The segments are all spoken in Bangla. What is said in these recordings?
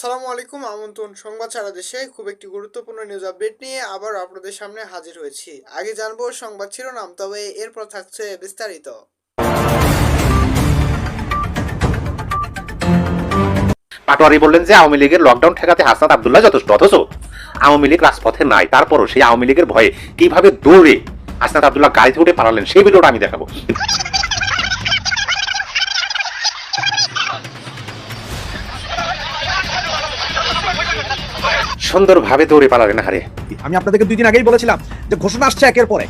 আসসালামু আলাইকুম, আমন্ত্রণ সংবাদ সারা দেশে খুব একটি গুরুত্বপূর্ণ নিউজ আপডেট নিয়ে আবার আপনাদের সামনে হাজির হয়েছি। আগে জানব সংবাদ শিরোনাম, তবে এরপর থাকছে বিস্তারিত। পাটোয়ারি বললেন যে আওয়ামী লীগের লকডাউন ঠেকাতে হাসনাত আবদুল্লাহ যথেষ্ট, অথচ আওয়ামী লীগ রাজপথে নাই। তারপরও সেই আওয়ামী লীগের ভয়ে কীভাবে দৌড়ে হাসনাত আবদুল্লাহ গাড়িতে উঠে পালালেন, সেই ভিডিওটা আমি দেখাবো। সুন্দরভাবে দৌড়ে পালালেন হারে। আমি আপনাদেরকে দুই দিন আগেই বলেছিলাম যে ঘোষণা আসছে একের পরে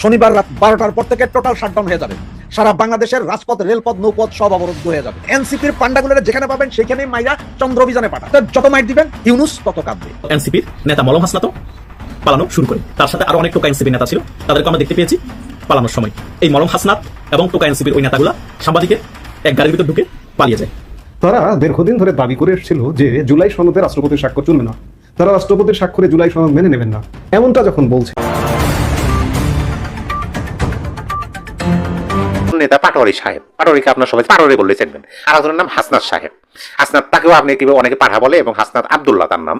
শনিবার রাত বারোটার পর থেকে টোটাল শাটডাউন হয়ে যাবে। সারা বাংলাদেশের রাজপথ রেলপথ নৌপথ সব অবরুদ্ধ হয়ে যাবে। এনসিপির পান্ডাগুলো যেখানে পাবেন সেখানেই মাইরা চন্দ্র অভিযানে পাঠা তো যত মাইট দিবেন ইউনুস তত কাঁদবে। এনসিপির নেতা মলম হাসনাত পালানো শুরু করে। তার সাথে আরও অনেক টোকা এনসিপির নেতা ছিল। তাদেরকে আমরা দেখতে পেয়েছি পালানোর সময়। এই মলম হাসনাত এবং টোকা এনসিপির ওই নেতাগুলা সাংবাদিকের এক গাড়ির ভিতর ঢুকে পালিয়ে যায়। তারা দীর্ঘদিন ধরে দাবি করে এসেছিল যে জুলাই সনদে রাষ্ট্রপতির স্বাক্ষর চলবে না। তারা রাষ্ট্রপতির স্বাক্ষরে জুলাই সনদ মেনে নেবেন না। এমনটা যখন বলছে। নেতা পাটোয়ারি সাহেব, পাটোয়ারিকে আপনার সবাই পাটোয়ারি বললে চিনবেন। আর একজনের নাম হাসনাত সাহেব। হাসনাত তাকেও আপনি কি অনেকে পাঠা বলে এবং হাসনাত আবদুল্লাহ তার নাম।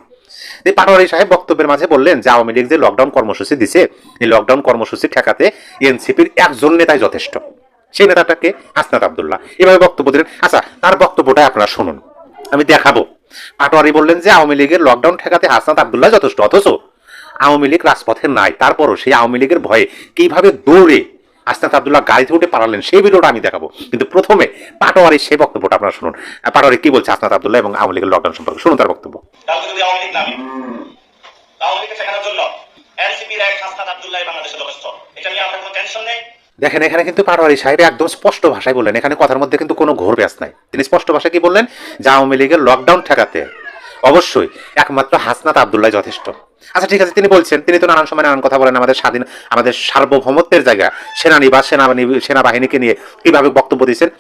এই পাটোয়ারি সাহেব বক্তব্যের মাঝে বললেন যে আওয়ামী লীগ যে লকডাউন কর্মসূচি দিছে, এই লকডাউন কর্মসূচি ঠেকাতে এনসিপির একজন নেতাই যথেষ্ট। সেই নেতাটাকে হাসনাত আবদুল্লাহ। এভাবে বক্তব্য দিলেন। আচ্ছা তার বক্তব্যটা আপনারা শুনুন। আমি দেখাবো। পাটোয়ারি বললেন যে আওয়ামী লীগের লকডাউন ঠেকাতে হাসনাত আবদুল্লাহ যথেষ্ট, অথচ আওয়ামী লীগ রাজপথে নাই, তারপরও সেই আওয়ামী লীগের ভয়ে কীভাবে দৌড়ে আস্তাদ আবদুল্লাহ গাড়িতে উঠে পালালেন, সেই ভিডিওটা আমি দেখাবো। কিন্তু প্রথমে পাটোয়ারির সেই বক্তব্যটা আপনারা শুনুন। পাটোয়ারি কি বলছে আসনাদ আবদুল্লাহ এবং আওয়ামী লীগের লকডাউন সম্পর্কে? শুনুন তার বক্তব্য। ঠেকানোর জন্য? এনসিপির এক হাসনাত আবদুল্লাহ বাংলাদেশে যথেষ্ট এটা নিয়ে আপনার কোনো টেনশন নেই। দেখেন, এখানে কিন্তু পাটোয়ারি সাহেব একদম স্পষ্ট ভাষায় বললেন। এখানে কথার মধ্যে কিন্তু কোনো ঘোর ব্যাস নাই। তিনি স্পষ্ট ভাষায় কি বললেন? যে আওয়ামী লীগের লকডাউন ঠেকাতে। অবশ্যই, একমাত্র হাসনাত আবদুল্লাহ যথেষ্ট। আচ্ছা ঠিক আছে, তিনি বলছেন, তিনি তো নানান সময় নানান কথা বলেন, আমাদের স্বাধীন, আমাদের সার্বভৌমত্বের জায়গা সেনানিবাস সেনাবাহিনী, সেনাবাহিনীকে নিয়ে কীভাবে বক্তব্য দিয়েছেন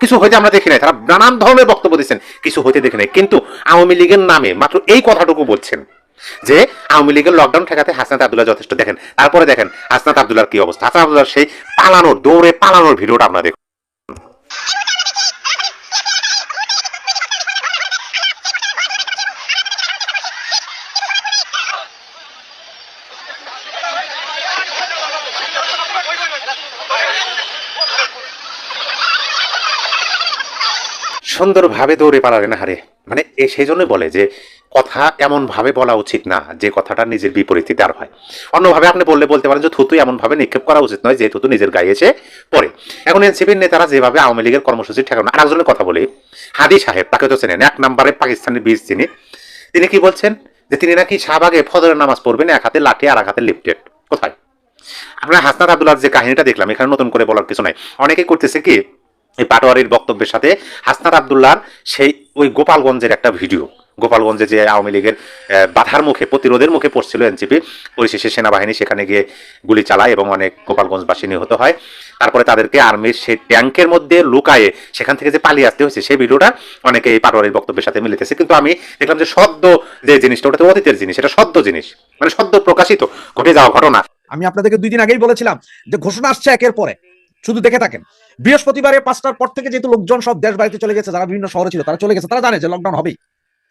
কিছু হইতে আমরা দেখি নাই, তারা নানান ধরনের বক্তব্য দিচ্ছেন, কিছু হইতে দেখি নাই। কিন্তু আওয়ামী লীগের নামে মাত্র এই কথাটুকু বলছেন। যে আওয়ামী লীগের লকডাউন ঠেকাতে হাসনাত আবদুল্লাহ যথেষ্ট। দেখেন, তারপরে দেখেন, হাসনাত আবদুল্লাহর কি অবস্থা? হাসনাত আবদুল্লাহ সেই পালানোর, দৌড়ে পালানোর ভিডিওটা আমরা দেখুন। সুন্দরভাবে দৌড়ে পালালেন হারে মানে সেই জন্য বলে যে কথা এমন ভাবে বলা উচিত না, যে কথাটা নিজের বিপরীতে দাঁড় হয়। অন্যভাবে আপনি বললে বলতে পারেন যে থুতু এমন ভাবে নিক্ষেপ করা উচিত নয় যে থুতু নিজের গায়ে এসে পড়ে। এখন এনসিপির নেতারা যেভাবে আওয়ামী লীগের কর্মসূচি ঠেকানো, আর একজনের কথা বলি, হাদি সাহেব, তাকে তো চেনেন, এক নম্বরে পাকিস্তানের বীজ তিনি তিনি কি বলছেন? যে তিনি নাকি শাহবাগে ফজরের নামাজ পড়বেন, এক হাতে লাঠি, আর এক হাতে লিফটেড। কোথায়? আমরা হাসনাত আবদুল্লাহ যে কাহিনীটা দেখলাম, এখানে নতুন করে বলার কিছু নাই। অনেকেই করতেছে কি, এই পাটোয়ারির বক্তব্যের সাথে হাসনাত আবদুল্লাহর সেই ওই গোপালগঞ্জের একটা ভিডিও। গোপালগঞ্জে যে আওয়ামী লীগের বাধার মুখে, প্রতিরোধের মুখে পড়ছিল এনসিপি, পরিশেষে সেনাবাহিনী সেখানে গিয়ে গুলি চালায় এবং অনেক গোপালগঞ্জবাসী নিহত হয়। তারপরে তাদেরকে আর্মির সেই ট্যাঙ্কের মধ্যে লুকায়ে সেখান থেকে যে পালিয়ে আসতে হয়েছে, সেই ভিডিওটা অনেকে এই পাটোয়ারির বক্তব্যের সাথে মিলিতেছে। কিন্তু আমি দেখলাম যে সদ্য যে জিনিসটা, ওটা তো অতীতের জিনিস, এটা সদ্য জিনিস মানে সদ্য প্রকাশিত, ঘটে যাওয়া ঘটনা। আমি আপনাদেরকে দুই দিন আগেই বলেছিলাম যে ঘোষণা আসছে একের পরে শুধু দেখে থাকেন। বৃহস্পতিবারে পাঁচটার পর থেকে যেহেতু লোকজন সব দেশ বাড়িতে চলে গেছে, যারা বিভিন্ন শহরে ছিল, তারা চলে গেছে, তারা জানে যে লকডাউন হবেই।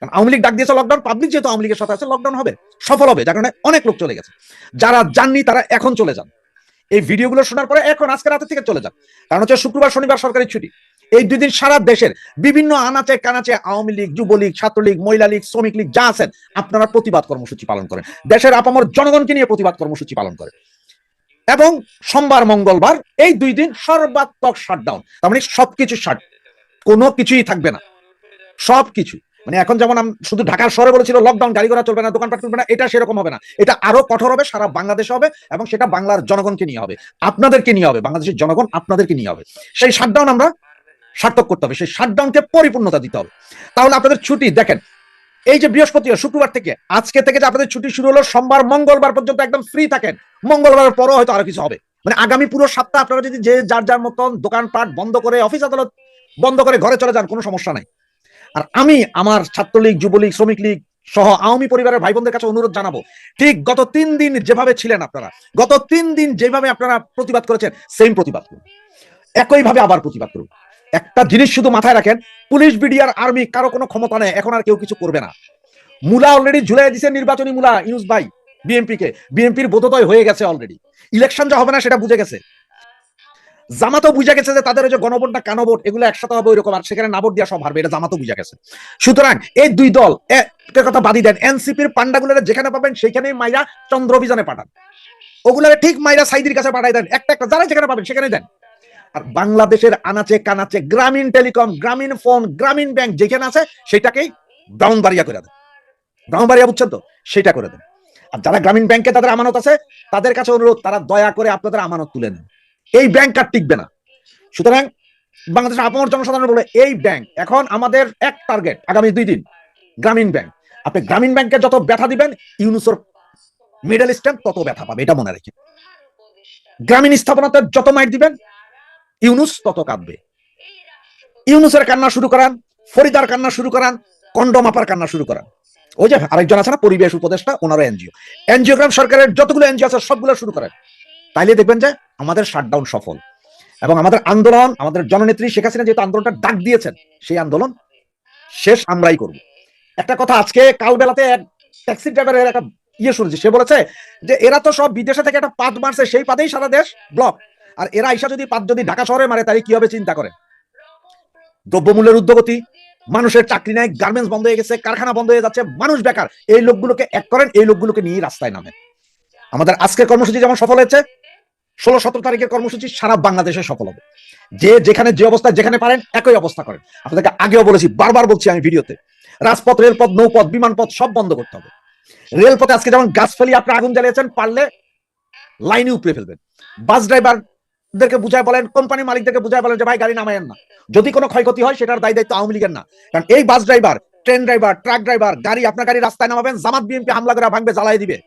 আওয়ামী লীগ ডাক দিয়েছে লকডাউন পাবলিক যেহেতু আওয়ামী লীগের সাথে আছে লকডাউন হবে, সফল হবে, যার কারণে অনেক লোক চলে গেছে। যারা যাননি, তারা এখন চলে যান। এই ভিডিওগুলো শোনার পরে এখন আজকে রাতের থেকে চলে যান। কারণ হচ্ছে শুক্রবার, শনিবার সরকারি ছুটি। এই দুই দিন সারা দেশের বিভিন্ন আনাচে কানাচে আওয়ামী লীগ, যুবলীগ, ছাত্রলীগ মহিলা লীগ শ্রমিক লীগ, যা আছেন, আপনারা প্রতিবাদ কর্মসূচি পালন করেন। দেশের আপামর জনগণকে নিয়ে প্রতিবাদ কর্মসূচি পালন করেন। এবং সোমবার, মঙ্গলবার, এই দুই দিন সর্বাত্মক শাটডাউন তার মানে সবকিছু শাট কোনো কিছুই থাকবে না। সবকিছু। মানে এখন যেমন শুধু ঢাকার শহরে বলেছিল লকডাউন গাড়ি ঘোড়া চলবে না, দোকানপাট চলবে না, এটা সেরকম হবে না। এটা আরও কঠোর হবে, সারা বাংলাদেশে হবে, এবং সেটা বাংলার জনগণকে নিয়ে হবে। আপনাদেরকে নিয়ে হবে, বাংলাদেশের জনগণ আপনাদেরকে নিয়ে হবে। সেই শাটডাউন আমরা সার্থক করতে হবে, সেই শাটডাউনকে পরিপূর্ণতা দিতে হবে। তাহলে আপনাদের ছুটি, দেখেন, এই যে বৃহস্পতিবার শুক্রবার থেকে, আজকে থেকে যে আপনাদের ছুটি শুরু হলো, সোমবার, মঙ্গলবার পর্যন্ত একদম ফ্রি থাকেন। মঙ্গলবারের পরও হয়তো আরও কিছু হবে। মানে আগামী পুরো সপ্তাহ আপনারা যদি যে যার যার মতন দোকানপাট বন্ধ করে অফিস আদালত বন্ধ করে ঘরে চলে যান, কোনো সমস্যা নাই। আর আমি আমার ছাত্রলীগ, যুবলীগ, শ্রমিক লীগ সহ আওয়ামী পরিবারের ভাই বোনদের কাছে অনুরোধ জানাব। ঠিক গত তিন দিন যেভাবে ছিলেন আপনারা, গত তিন দিন যেভাবে আপনারা প্রতিবাদ করেছেন সেম প্রতিবাদ করুন। একইভাবে আবার প্রতিবাদ করুন। একটা জিনিস শুধু মাথায় রাখেন, পুলিশ, বিডিআর, আর্মি, কারও কোনো ক্ষমতা নেই, এখন আর কেউ কিছু করবে না। মুলা অলরেডি ঝুলাই দিছে নির্বাচনী মুলা ইউজ ভাই বিএনপি কে বিএনপির বোধোদয় হয়ে গেছে অলরেডি ইলেকশন যা হবে না সেটা বুঝে গেছে। জামাতও বুঝে গেছে যে তাদের ওই যে গণভোট না কানো ভোট এগুলো একসাথে হবে ওইরকম, আর সেখানে না ভোট দিয়া সব হারবে এটা জামাতও বুঝে গেছে। সুতরাং এই দুই দল কথা বাদি দেন, এনসিপির পান্ডাগুলোর যেখানে পাবেন সেখানেই মাইরা চন্দ্র অভিযানে পাঠান। ওগুলারে ঠিক মাইরা সাইদির কাছে পাঠাই দেন, একটা একটা যারা যেখানে পাবেন সেখানে দেন। আর বাংলাদেশের আনাচে কানাচে গ্রামীণ টেলিকম, গ্রামীণ ফোন, গ্রামীণ ব্যাংক যেখানে আছে সেটাকেই ব্রাউনবাড়িয়া করে দেন। ব্রাউনবাড়িয়া বুঝছেন তো? সেটা করে দেন। আর যারা গ্রামীণ ব্যাংকে তাদের আমানত আছে, তাদের কাছে অনুরোধ, তারা দয়া করে আপনাদের আমানত তুলে নেন। এই ব্যাংক আর টিকবে না। সুতরাং বাংলাদেশের আপামর জনসাধারণ বলে, এই ব্যাংক এখন আমাদের এক টার্গেট আগামী দুই দিন, গ্রামীণ ব্যাংক আপনি গ্রামীণ ব্যাংকে যত ব্যথা দিবেন, ইউনুসর মিডল স্ট্যাম্প তত ব্যথা পাবে, এটা মনে রেখে। গ্রামীণ স্থাপনাতে যত মাইট দিবেন, ইউনুস তত কাঁদবে। ইউনুসের কান্না শুরু করান, ফরিদার কান্না শুরু করান, কন্ডম আপার কান্না শুরু করান। ওই যে আরেকজন আছে না, পরিবেশ উপদেষ্টা, ওনারও এনজিও। এনজিওগ্রাম সরকারের যতগুলো এনজিও আছে, সবগুলো শুরু করেন। তাইলে দেখবেন যে আমাদের শাটডাউন সফল। এবং আমাদের আন্দোলন, আমাদের জননেত্রী শেখ হাসিনা যেহেতু আন্দোলনটা ডাক দিয়েছেন, সেই আন্দোলন শেষ আমরাই করব। একটা কথা, আজকে কাল বেলাতে এক ট্যাক্সি ড্রাইভারের একটা ইয়ে শুনেছি, সে বলেছে যে এরা তো সব বিদেশে থেকে একটা পাত মারছে, সেই পাতেই সারা দেশ ব্লক আর এরা আইসা যদি পাত যদি ঢাকা শহরে মারে, তাহলে কি হবে চিন্তা করেন? দ্রব্যমূল্যের উদ্যোগতি মানুষের চাকরি নাই গার্মেন্টস বন্ধ হয়ে গেছে, কারখানা বন্ধ হয়ে যাচ্ছে, মানুষ বেকার। এই লোকগুলোকে এক করেন, এই লোকগুলোকে নিয়ে রাস্তায় নামেন। আমাদের আজকের কর্মসূচি যেমন সফল হয়েছে ষোলো, সতেরো তারিখের কর্মসূচি সারা বাংলাদেশে সফল হবে। যে যেখানে যে অবস্থা যেখানে পারেন, একই অবস্থা করেন। আপনাদেরকে আগেও বলেছি, বারবার বলছি আমি ভিডিওতে, রাজপথ, রেলপথ, নৌপথ, বিমানপথ সব বন্ধ করতে হবে। রেলপথে আজকে যেমন গাছ ফেলি আপনি আগুন জ্বালিয়েছেন, পারলে লাইনে উপরে ফেলবেন। বাস ড্রাইভারদেরকে বুঝায় বলেন কোম্পানি মালিকদেরকে বুঝায় বলেন যে, ভাই, গাড়ি নামায়েন না। যদি কোনো ক্ষয়ক্ষতি হয়, সেটার দায় দায়িত্ব আওয়ামী লীগের না। কারণ এই bus driver, train driver, truck driver, গাড়ি, আপনার গাড়ি রাস্তায় নামাবেন, জামাত বিএনপি হামলা করে ভাঙবে জ্বালাই দিবে।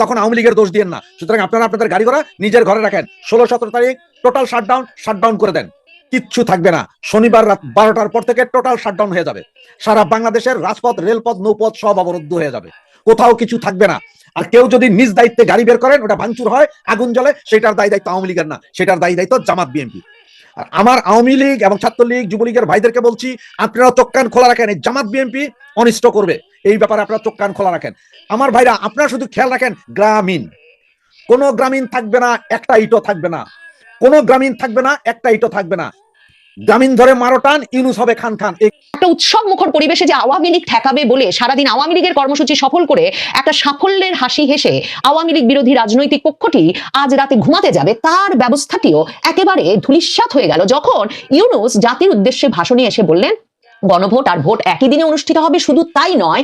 তখন আওয়ামী লীগের দোষ দিয়েন না। সুতরাং আপনারা আপনাদের গাড়ি ঘোড়া নিজের ঘরে রাখেন। ষোলো, সতেরো তারিখ টোটাল শাটডাউন শাটডাউন করে দেন। কিচ্ছু থাকবে না। শনিবার রাত বারোটার পর থেকে টোটাল শাটডাউন হয়ে যাবে। সারা বাংলাদেশের রাজপথ, রেলপথ, নৌপথ সব অবরুদ্ধ হয়ে যাবে। কোথাও কিছু থাকবে না। আর কেউ যদি নিজ দায়িত্বে গাড়ি বের করেন, ওটা ভাঙচুর হয়, আগুন জ্বলে, সেটার দায় দায়িত্ব আওয়ামী লীগের না। সেটার দায়ী দায়িত্ব জামাত বিএনপি। আর আমার আওয়ামী লীগ এবং ছাত্রলীগ, যুবলীগের ভাইদেরকে বলছি, আপনারা চোখ কান খোলা রাখেন, এই জামাত বিএনপি অনিষ্ট করবে। এই ব্যাপারে আপনারা চোখ কান খোলা রাখেন। আমার ভাইরা, আপনারা শুধু খেয়াল রাখেন, গ্রামীণ। কোনো গ্রামীণ থাকবে না, একটা ইটো থাকবে না। কোনো গ্রামীণ থাকবে না, একটা ইটো থাকবে না। গ্রামীণ ধরে মারোটান ইউনুস হবে খান খান। এই একটা উৎসব মুখর পরিবেশে যে আওয়ামী লীগ ঠেকাবে বলে সারাদিন আওয়ামী লীগের কর্মসূচি সফল করে একটা সাফল্যের হাসি হেসে আওয়ামী লীগ বিরোধী রাজনৈতিক পক্ষটি আজ রাতে ঘুমাতে যাবে, তার ব্যবস্থাটিও একেবারে ধুলিস্বাত হয়ে গেল। যখন ইউনুস জাতির উদ্দেশ্যে ভাষণে এসে বললেন, গণভোট আর ভোট একই দিনে অনুষ্ঠিত হবে, শুধু তাই নয়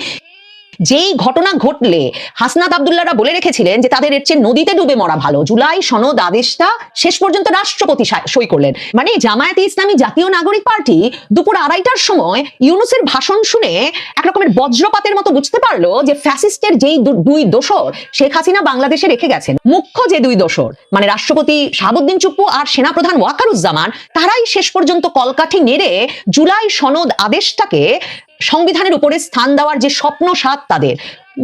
যেই ঘটনা ঘটলে হাসনাত আবদুল্লাহরা বলে রেখেছিলেন যে তাদের এর চেয়ে নদীতে ডুবে মরা ভালো। জুলাই সনদ আদেশটা শেষ পর্যন্ত রাষ্ট্রপতি সই করলেন। মানে জামায়াতে ইসলামী জাতীয় নাগরিক পার্টি দুপুর আড়াইটার সময় ইউনুসের ভাষণ শুনে একরকমের বজ্রপাতের মতো বুঝতে পারল যে ফ্যাসিস্টের যেই দুই দোসর, শেখ হাসিনা বাংলাদেশে রেখে গেছেন। মুখ্য যে দুই দোসর মানে রাষ্ট্রপতি শাহাবুদ্দিন চুপ্পু আর সেনাপ্রধান ওয়াকারুজ্জামান, তারাই শেষ পর্যন্ত কলকাঠি নেড়ে জুলাই সনদ আদেশটাকে সংবিধানের উপরে স্থান দেওয়ার যে স্বপ্ন সাত তাদের,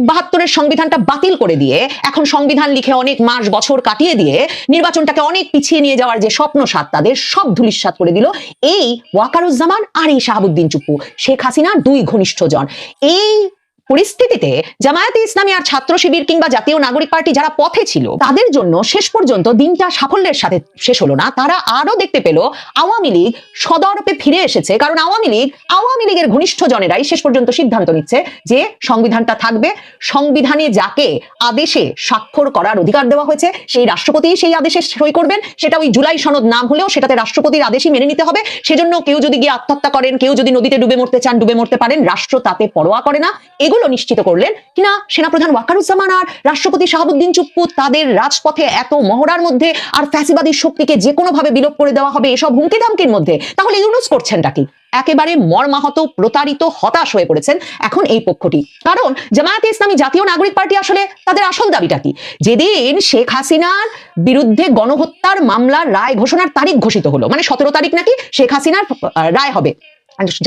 বাহাত্তরের সংবিধানটা বাতিল করে দিয়ে এখন সংবিধান লিখে অনেক মাস বছর কাটিয়ে দিয়ে নির্বাচনটাকে অনেক পিছিয়ে নিয়ে যাওয়ার যে স্বপ্ন সাত তাদের সব ধুলিস্বাত করে দিল। এই ওয়াকারুজ্জামান আর এই শাহাবুদ্দিন চুপ্পু, শেখ হাসিনা দুই ঘনিষ্ঠজন এই পরিস্থিতিতে জামায়াতে ইসলামী আর ছাত্র শিবির কিংবা জাতীয় নাগরিক পার্টি যারা পথে ছিল, তাদের জন্য শেষ পর্যন্ত দিনটা সাফল্যের সাথে শেষ হলো না। তারা আরও দেখতে পেল আওয়ামী লীগ সদরূপে ফিরে এসেছে, কারণ আওয়ামী লীগ, আওয়ামী লীগের ঘনিষ্ঠ জনেরাই শেষ পর্যন্ত সিদ্ধান্ত নিচ্ছে যে সংবিধানটা থাকবে। সংবিধানে যাকে আদেশে স্বাক্ষর করার অধিকার দেওয়া হয়েছে, সেই রাষ্ট্রপতি সেই আদেশে সই করবেন। সেটা ওই জুলাই সনদ নাম হলেও সেটাতে রাষ্ট্রপতির আদেশই মেনে নিতে হবে। সেজন্য কেউ যদি গিয়ে আত্মহত্যা করেন, কেউ যদি নদীতে ডুবে মরতে চান, ডুবে মরতে পারেন, রাষ্ট্র তাতে পরোয়া করে না। এগুলো নিশ্চিত করলেন কিনা সেনাপ্রধান ওয়াকারুজ্জামান আর রাষ্ট্রপতি শাহাবুদ্দিন চুপ্পু তাদের রাজপথে এত মহড়ার মধ্যে আর ফ্যাসিবাদী শক্তিকে যে কোনো ভাবে বিলোপ করে দেওয়া হবে এসব হুমকি দামকির মধ্যে, তাহলে ইউনুস করছেনটা কি? একেবারে মর্মাহত, প্রতারিত, হতাশ হয়ে পড়েছেন এখন এই পক্ষটি। কারণ জামায়াতে ইসলামী জাতীয় নাগরিক পার্টি আসলে তাদের আসল দাবিটা কি? যেদিন শেখ হাসিনার বিরুদ্ধে গণহত্যার মামলার রায় ঘোষণার তারিখ ঘোষিত হলো মানে সতেরো তারিখ নাকি শেখ হাসিনার রায় হবে।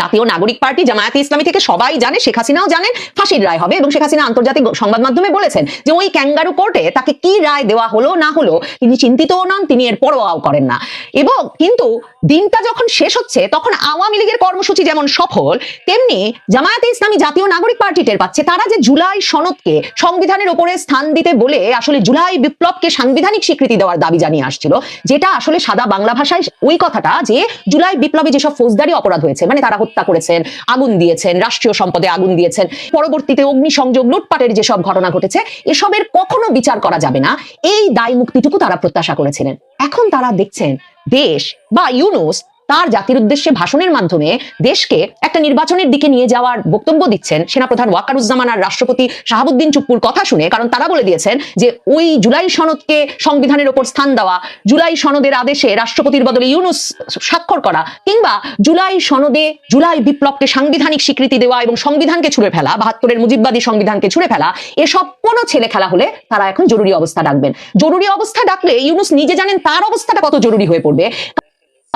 জাতীয় নাগরিক পার্টি জামায়াতে ইসলামী থেকে সবাই জানে, শেখ হাসিনাও জানেন, ফাঁসির রায় হবে। এবং শেখ হাসিনা আন্তর্জাতিক সংবাদ মাধ্যমে বলেছেন যে ওই ক্যাঙ্গারু কোর্টে তাকে কি রায় দেওয়া হলো, না হলো, তিনি চিন্তিতও নন, তিনি এর পরোয়াও করেন না। এবং কিন্তু দিনটা যখন শেষ হচ্ছে, তখন আওয়ামী লীগের কর্মসূচি যেমন সফল, তেমনি জামায়াতে ইসলামী জাতীয় নাগরিক পার্টি টের পাচ্ছে। তারা যে জুলাই সনদকে সংবিধানের ওপরে স্থান দিতে বলে আসলে জুলাই বিপ্লবকে সাংবিধানিক স্বীকৃতি দেওয়ার দাবি জানিয়ে আসছিল, যেটা আসলে সাদা বাংলা ভাষায় ওই কথাটা যে জুলাই বিপ্লবে যেসব ফৌজদারি অপরাধ হয়েছে। মানে তারা হত্যা করেছেন, আগুন দিয়েছেন, রাষ্ট্রীয় সম্পদে আগুন দিয়েছেন। পরবর্তীতে অগ্নিসংযোগ, লুটপাটের যেসব ঘটনা ঘটেছে, এসবের কখনো বিচার করা যাবে না। এই দায় মুক্তিটুকু তারা প্রত্যাশা করেছিলেন। এখন তারা দেখছেন, দেশ বা ইউনুস তার জাতির উদ্দেশ্যে ভাষণের মাধ্যমে দেশকে একটা নির্বাচনের দিকে নিয়ে যাওয়ার বক্তব্য দিচ্ছেন সেনাপ্রধান ওয়াকারুজ্জামান আর রাষ্ট্রপতি শাহাবুদ্দিন চুপ্পুর কথা শুনে, কারণ তারা বলে দিয়েছেন যে ওই জুলাই সনদকে সংবিধানের ওপর স্থান দেওয়া, জুলাই সনদের আদেশে রাষ্ট্রপতির বদলে ইউনুস স্বাক্ষর করা কিংবা জুলাই সনদে জুলাই বিপ্লবকে সাংবিধানিক স্বীকৃতি দেওয়া এবং সংবিধানকে ছুড়ে ফেলা, বাহাত্তরের মুজিববাদী সংবিধানকে ছুড়ে ফেলা, এসব কোনো ছেলে খেলা হলে তারা এখন জরুরি অবস্থা ডাকবেন। জরুরি অবস্থা ডাকলে ইউনুস নিজে জানেন তার অবস্থাটা কত জরুরি হয়ে পড়বে।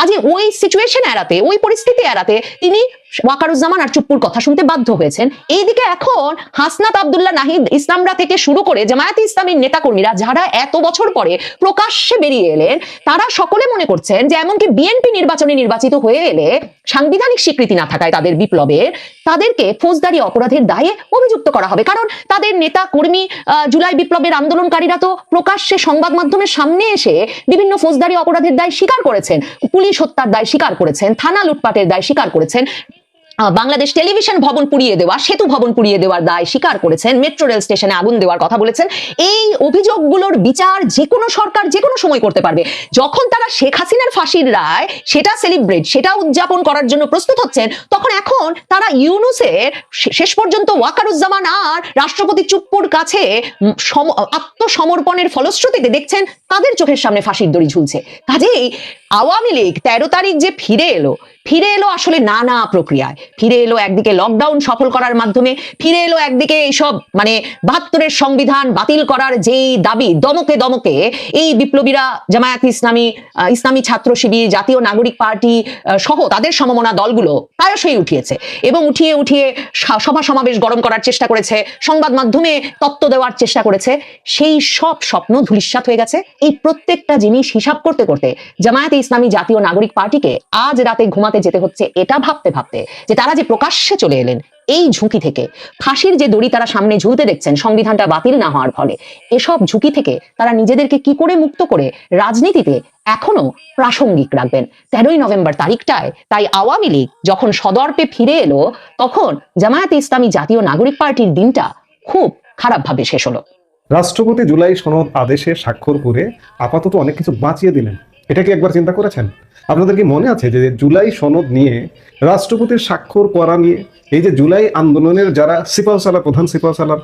কাজে ওই সিচুয়েশন এড়াতে ওই পরিস্থিতি এড়াতে তিনি ওয়াকারুজ্জামান আর চুপ্পুর কথা শুনতে বাধ্য হয়েছেন। এইদিকে এখন হাসনাত আবদুল্লাহ নাহিদ ইসলামরা থেকে শুরু করে জামায়াতে ইসলামীর নেতাকর্মীরা যারা এত বছর পরে প্রকাশ্যে বেরিয়ে এলেন, তারা সকলে মনে করছেন যে এমনকি বিএনপি নির্বাচনে নির্বাচিত হয়ে এলে সাংবিধানিক স্বীকৃতি না থাকায় তাদের বিপ্লবের তাদেরকে ফৌজদারি অপরাধের দায়ে অভিযুক্ত করা হবে। কারণ তাদের নেতা কর্মী জুলাই বিপ্লবের আন্দোলনকারীরা তো প্রকাশ্যে সংবাদ মাধ্যমের সামনে এসে বিভিন্ন ফৌজদারি অপরাধের দায় স্বীকার করেছেন, পুলিশ হত্যার দায় স্বীকার করেছেন, থানা লুটপাটের দায় স্বীকার করেছেন। বাংলাদেশ টেলিভিশন ভবন পুড়িয়ে দেওয়া, সেতু ভবন পুড়িয়ে দেওয়ার দায় স্বীকার করেছেন, মেট্রো রেল স্টেশনে আগুন দেওয়ার কথা বলেছেন। এই অভিযোগগুলোর বিচার যে কোনো সরকার যে কোনো সময় করতে পারবে। যখন তারা শেখ হাসিনার ফাঁসির রায়, সেটা সেলিব্রেট সেটা উদযাপন করার জন্য প্রস্তুত হচ্ছেন, তখন এখন তারা ইউনুসের শেষ পর্যন্ত ওয়াকারুজ্জামান আর রাষ্ট্রপতি চুপ্পুর কাছে সম- আত্মসমর্পণের ফলশ্রুতিতে দেখছেন, তাদের চোখের সামনে ফাঁসির দড়ি ঝুলছে। কাজেই আওয়ামী লীগ তেরো তারিখ যে ফিরে এলো ফিরে এলো আসলে নানা প্রক্রিয়ায়। ফিরে এলো একদিকে লকডাউন সফল করার মাধ্যমে, ফিরে এলো একদিকে এইসব মানে বাহাত্তরের সংবিধান বাতিল করার যেই দাবি, দমকে দমকে এই বিপ্লবীরা জামায়াত ইসলামী ইসলামী ছাত্র শিবির, জাতীয় নাগরিক পার্টি সহ তাদের সমমনা দলগুলো প্রায়শই উঠিয়েছে এবং উঠিয়ে উঠিয়ে সভা সমাবেশ গরম করার চেষ্টা করেছে, সংবাদ মাধ্যমে তত্ত্ব দেওয়ার চেষ্টা করেছে। সেই সব স্বপ্ন ধূলিসাৎ হয়ে গেছে। এই প্রত্যেকটা জিনিস হিসাব করতে করতে জামায়াতে ইসলামী জাতীয় নাগরিক পার্টিকে আজ রাতে ঘুমাতে যেতে হচ্ছে এটা ভাবতে ভাবতে যে তারা যে প্রকাশ্যে চলে এলেন, এই ঝুঁকি থেকে, ফাঁসির যে দড়ি তারা সামনে ঝুলতে দেখছেন, সংবিধানটা বাতিল না হওয়ার ফলে, এসব ঝুঁকি থেকে তারা নিজেদেরকে কি করে মুক্ত করে রাজনীতিতে এখনও প্রাসঙ্গিক রাখবেন? তেরোই নভেম্বর তারিখটায়, তাই আওয়ামী লীগ যখন সদর্পে ফিরে এলো, তখন জামায়াতে ইসলামী জাতীয় নাগরিক পার্টির দিনটা খুব খারাপভাবে শেষ হলো। রাষ্ট্রপতি জুলাই সনদ আদেশে স্বাক্ষর করে আপাতত অনেক কিছু বাঁচিয়ে দিলেন। এটা কি একবার চিন্তা করেছেন? আপনাদের কি মনে আছে যে জুলাই সনদ নিয়ে রাষ্ট্রপতির স্বাক্ষর করা নিয়ে এই যে জুলাই আন্দোলনের যারা সিপাহসালা প্রধান সিপাহসালার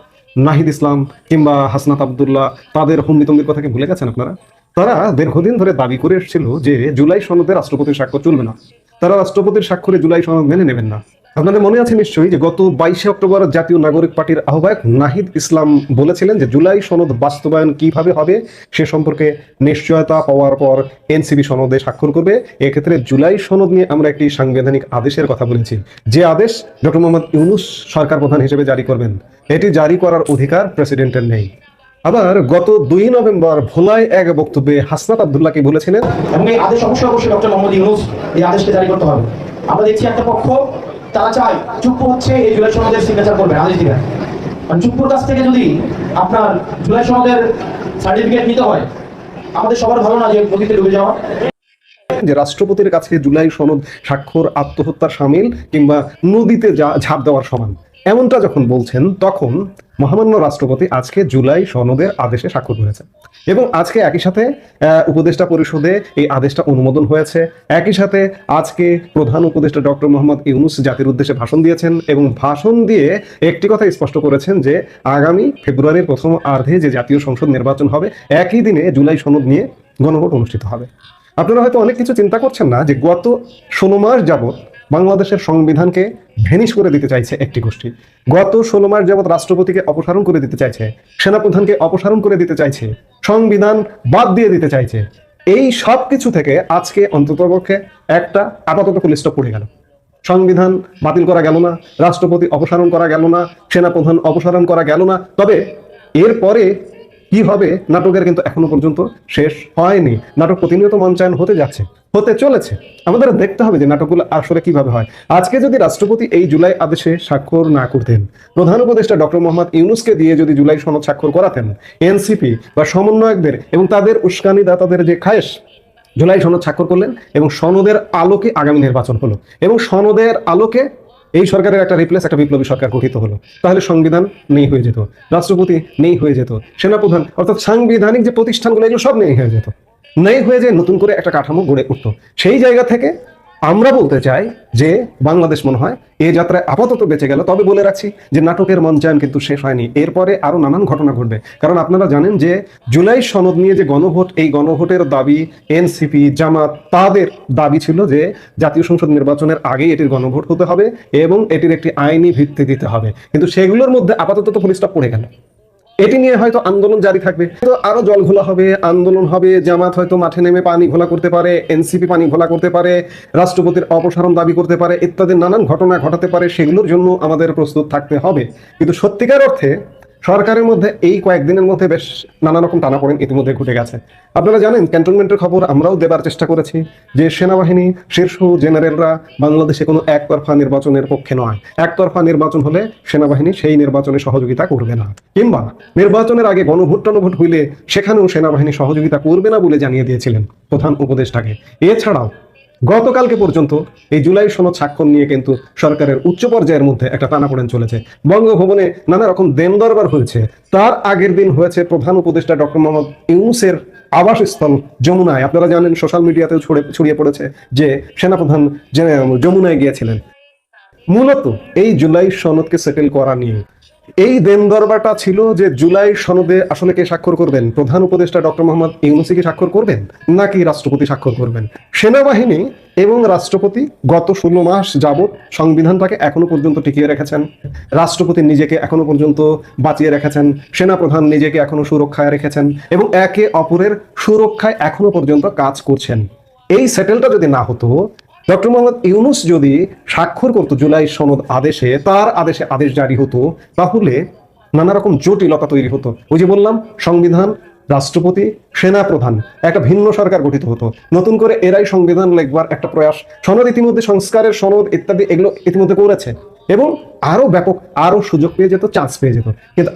নাহিদ ইসলাম কিংবা হাসনাত আবদুল্লাহ, তাদের হুম্বিতম্বির কথা কি ভুলে গেছেন আপনারা? তারা দীর্ঘদিন ধরে দাবি করে এসেছিল যে জুলাই সনদে রাষ্ট্রপতির স্বাক্ষর চলবে না। তারা রাষ্ট্রপতির স্বাক্ষরে জুলাই সনদ মেনে নেবেন না। আপনাদের মনে আছে নিশ্চয়ই যে গত বাইশে অক্টোবর জাতীয় নাগরিক পার্টির আহ্বায়ক নাহিদ ইসলাম বলেছিলেন যে জুলাই সনদ বাস্তবায়ন কীভাবে হবে সে সম্পর্কে নিশ্চয়তা পাওয়ার পর এনসিবি সনদে স্বাক্ষর করবে। এক্ষেত্রে জুলাই সনদ নিয়ে আমরা একটি সাংবিধানিক আদেশের কথা বলেছি। যে আদেশ ডক্টর মোহাম্মদ ইউনুস সরকার প্রধান হিসেবে জারি করবেন, এটি জারি করার অধিকার প্রেসিডেন্টের নেই। আবার গত দুই নভেম্বর ভোলায় এক বক্তব্যে হাসনাত আবদুল্লাহকে বলেছিলেন, এবং এই আদেশ অবশ্যই অবশ্যই ডক্টর মোহাম্মদ ইউনুস এই আদেশকে জারি করতে হবে। আমরা দেখছি একটা পক্ষ তারা চায় চুপ্পু হচ্ছে এই জুলাই সনদের সিগনেচার করবেন আদেশ দিবেন কারণ চুপ্পুর কাছ থেকে যদি আপনার জুলাই সনদের সার্টিফিকেট নিতে হয়, আমাদের সবার ভালো না যে নদীতে ডুবে যাওয়া। যে রাষ্ট্রপতির কাছে জুলাই সনদ স্বাক্ষর, আত্মহত্যার সামিল কিংবা নদীতে ঝাঁপ দেওয়ার সমান। এমনটা যখন বলছেন, তখন মহামান্য রাষ্ট্রপতি আজকে জুলাই সনদের আদেশে স্বাক্ষর করেছে এবং আজকে একই সাথে উপদেষ্টা পরিষদে এই আদেশটা অনুমোদন হয়েছে। একই সাথে আজকে প্রধান উপদেষ্টা ডক্টর মোহাম্মদ ইউনুস জাতির উদ্দেশ্যে ভাষণ দিয়েছেন এবং ভাষণ দিয়ে একটি কথা স্পষ্ট করেছেন যে, আগামী ফেব্রুয়ারির প্রথম আর্ধে যে জাতীয় সংসদ নির্বাচন হবে, একই দিনে জুলাই সনদ নিয়ে গণভোট অনুষ্ঠিত হবে। আপনারা হয়তো অনেক কিছু চিন্তা করছেন না যে, গত ষোলো মাস যাবৎ বাংলাদেশের সংবিধানকে ভেনিশ করে দিতে চাইছে একটি গোষ্ঠী। গত ষোলো মাস যাবৎ রাষ্ট্রপতিকে অপসারণ করে দিতে চাইছে, সেনাপ্রধানকে অপসারণ করে দিতে চাইছে, সংবিধান বাদ দিয়ে দিতে চাইছে। এই সব কিছু থেকে আজকে অন্ততপক্ষে একটা আপাতত পুলিশটা পড়ে গেল। সংবিধান বাতিল করা গেল না, রাষ্ট্রপতি অপসারণ করা গেল না, সেনাপ্রধান অপসারণ করা গেল না। তবে এরপরে কি হবে নাটকের কিন্তু এখনও পর্যন্ত শেষ হয়নি। নাটক প্রতিনিয়ত মঞ্চায়ন হতে যাচ্ছে, হতে চলেছে। আমাদের দেখতে হবে যে নাটকগুলো আসলে কীভাবে হয়। আজকে যদি রাষ্ট্রপতি এই জুলাই আদেশে স্বাক্ষর না করতেন, প্রধান উপদেষ্টা ডক্টর মোহাম্মদ ইউনুসকে দিয়ে যদি জুলাই সনদ স্বাক্ষর করাতেন, এনসিপি বা সমন্বয়কদের এবং তাদের উস্কানিদাতাদের যে খায়েশ, জুলাই সনদ স্বাক্ষর করলেন এবং সনদের আলোকে আগামী নির্বাচন হলো এবং সনদের আলোকে এই সরকারের একটা রিপ্লেস একটা বিপ্লবী সরকার গঠিত হলো। তাহলে সংবিধান নেই হয়ে যেত, রাষ্ট্রপতি নেই হয়ে যেত, সেনাপ্রধান, অর্থাৎ সাংবিধানিক যে প্রতিষ্ঠানগুলো, এগুলো সব নেই হয়ে যেত। নেই হয়ে যে নতুন করে একটা কাঠামো গড়ে উঠত। সেই জায়গা থেকে আমরা বলতে চাই যে বাংলাদেশ মনে হয় এই যাত্রায় আপাতত বেঁচে গেল। তবে বলে রাখছি যে নাটকের মঞ্চায়ন কিন্তু শেষ হয়নি। এরপরে আরও নানান ঘটনা ঘটবে। কারণ আপনারা জানেন যে জুলাই সনদ নিয়ে যে গণভোট, এই গণভোটের দাবি এনসিপি, জামাত, তাদের দাবি ছিল যে জাতীয় সংসদ নির্বাচনের আগেই এটির গণভোট হতে হবে এবং এটির একটি আইনি ভিত্তি দিতে হবে। কিন্তু সেগুলোর মধ্যে আপাতত পুলিশটা পড়ে গেল। এটি নিয়ে হয়তো আন্দোলন জারি থাকবে। তো আরও জল ঘোলা হবে, আন্দোলন হবে, জামাত হয়তো মাঠে নেমে পানি ঘোলা করতে পারে, এনসিপি পানি ঘোলা করতে পারে, রাষ্ট্রপতির অপসারণ দাবি করতে পারে, ইত্যাদি নানান ঘটনা ঘটাতে পারে, সেগুলোর জন্য আমাদের প্রস্তুত থাকতে হবে। কিন্তু সত্যিকার অর্থে সরকারের মধ্যে এই কয়েকদিনের মধ্যে বেশ নানা রকম টানাপোড়েন ইতিমধ্যে ঘটে গেছে। আপনারা জানেন, ক্যান্টনমেন্টের খবর আমরাও দেবার চেষ্টা করেছি যে সেনাবাহিনী, শীর্ষ জেনারেলরা বাংলাদেশে কোনো একতরফা নির্বাচনের পক্ষে নয়। একতরফা নির্বাচন হলে সেনাবাহিনী সেই নির্বাচনে সহযোগিতা করবে না। কিংবা নির্বাচনের আগে গণভোট টনভোট হইলে সেখানেও সেনাবাহিনী সহযোগিতা করবে না বলে জানিয়ে দিয়েছিলেন প্রধান উপদেষ্টাকে। এছাড়াও গতকালকে পর্যন্ত এই জুলাই সনদ স্বাক্ষর নিয়ে কিন্তু সরকারের উচ্চ পর্যায়ের মধ্যে একটা টানাপোড়েন চলেছে। বঙ্গভবনে নানা রকম দেন দরবার হয়েছে। তার আগের দিন হয়েছে প্রধান উপদেষ্টা ডক্টর মোহাম্মদ ইউনুসের আবাসস্থল যমুনায়। আপনারা জানেন, সোশ্যাল মিডিয়াতেও ছড়ে ছড়িয়ে পড়েছে যে সেনাপ্রধান যমুনায় গিয়েছিলেন। মূলত এই জুলাই সনদকে সেটেল করা নিয়ে এই দেন দরবারটা ছিল যে জুলাই সনদে আসলে কে স্বাক্ষর করবেন? প্রধান উপদেষ্টা ডক্টর মোহাম্মদ ইউনুসি কি স্বাক্ষর করবেন? নাকি রাষ্ট্রপতি স্বাক্ষর করবেন? সেনাবাহিনী এবং রাষ্ট্রপতি গত ষোলো মাস যাবৎ সংবিধানটাকে এখনও পর্যন্ত টিকিয়ে রেখেছেন। রাষ্ট্রপতি নিজেকে এখনও পর্যন্ত বাঁচিয়ে রেখেছেন। সেনাপ্রধান নিজেকে এখনও সুরক্ষায় রেখেছেন এবং একে অপরের সুরক্ষায় এখনও পর্যন্ত কাজ করছেন। এই সেটেলটা যদি না হতো ডক্টর মোহাম্মদ ইউনুস যদি স্বাক্ষর করতো জুলাই সনদ আদেশে, তার আদেশে আদেশ জারি হতো, তাহলে নানা রকম জটিলতা তৈরি হতো। ওই যে বললাম, সংবিধান, রাষ্ট্রপতি সেনা প্রধান একটা ভিন্ন সরকার গঠিত হতো। নতুন করে এরাই সংবিধান লেখবার একটা প্রয়াস। সনদ ইতিমধ্যে সংস্কারের সনদ ইত্যাদি এগুলো ইতিমধ্যে করেছে। এবং আরও ব্যাপক আরও সুযোগ পেয়ে যেত, চান্স পেয়ে যেত। কিন্তু